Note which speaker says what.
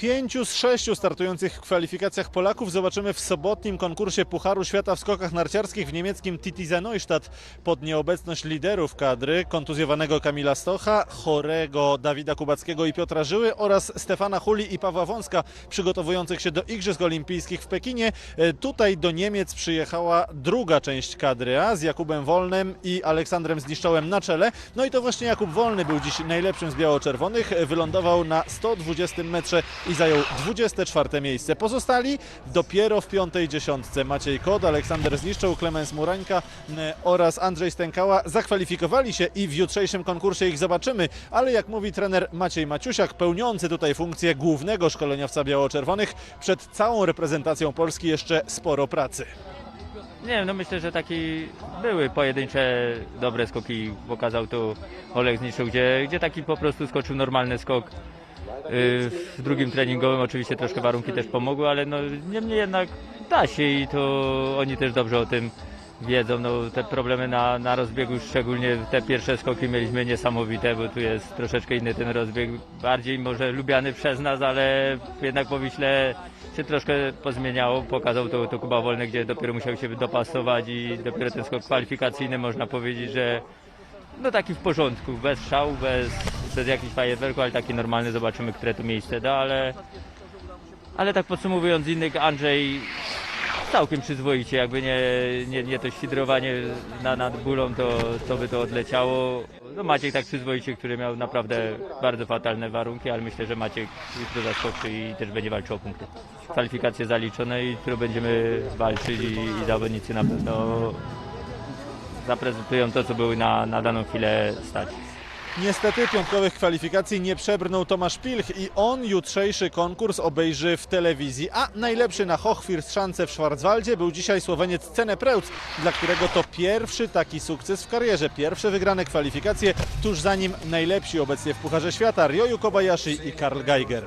Speaker 1: Pięciu z sześciu startujących w kwalifikacjach Polaków zobaczymy w sobotnim konkursie Pucharu Świata w skokach narciarskich w niemieckim Titize Neustadt pod nieobecność liderów kadry, kontuzjowanego Kamila Stocha, chorego Dawida Kubackiego i Piotra Żyły oraz Stefana Huli i Pawła Wąska przygotowujących się do Igrzysk Olimpijskich w Pekinie. E, Tutaj do Niemiec przyjechała druga część kadry A z Jakubem Wolnym i Aleksandrem Zniszczołem na czele. No i to właśnie Jakub Wolny był dziś najlepszym z biało-czerwonych. Wylądował na 120 metrze i zajął 24 miejsce. Pozostali dopiero w piątej dziesiątce. Maciej Kod, Aleksander Zniszczoł, Klemens Murańka oraz Andrzej Stękała zakwalifikowali się i w jutrzejszym konkursie ich zobaczymy. Ale jak mówi trener Maciej Maciusiak, pełniący tutaj funkcję głównego szkoleniowca biało-czerwonych, przed całą reprezentacją Polski jeszcze sporo pracy.
Speaker 2: Nie wiem, no myślę, że taki były pojedyncze dobre skoki, pokazał tu Olek Zniszczył, gdzie, gdzie taki po prostu skoczył normalny skok. Yy, W drugim treningowym oczywiście troszkę warunki też pomogły, ale no niemniej jednak da się i to oni też dobrze o tym wiedzą. No, te problemy na, na rozbiegu, szczególnie te pierwsze skoki mieliśmy niesamowite, bo tu jest troszeczkę inny ten rozbieg, bardziej może lubiany przez nas, ale jednak po Wiśle się troszkę pozmieniało. Pokazał to, to Kuba Wolny, gdzie dopiero musiał się dopasować i dopiero ten skok kwalifikacyjny można powiedzieć, że no taki w porządku, bez szału, bez, bez jakichś fajerwerków, ale taki normalny, zobaczymy, które to miejsce da, ale, ale tak podsumowując innych, Andrzej całkiem przyzwoicie, jakby nie, nie, nie to świdrowanie na, nad bólą, to, to by to odleciało. No Maciek tak przyzwoicie, który miał naprawdę bardzo fatalne warunki, ale myślę, że Maciek jutro zaskoczy i też będzie walczył o punkty. Kwalifikacje zaliczone i jutro będziemy walczyć i, i zawodnicy na pewno zaprezentują to, co były na, na daną chwilę stać.
Speaker 1: Niestety piątkowych kwalifikacji nie przebrnął Tomasz Pilch i on jutrzejszy konkurs obejrzy w telewizji. A najlepszy na Hochfirstschanze w Schwarzwaldzie był dzisiaj Słoweniec Cene Preutz, dla którego to pierwszy taki sukces w karierze. Pierwsze wygrane kwalifikacje, tuż za nim najlepsi obecnie w Pucharze Świata Ryoyu Kobayashi i Karl Geiger.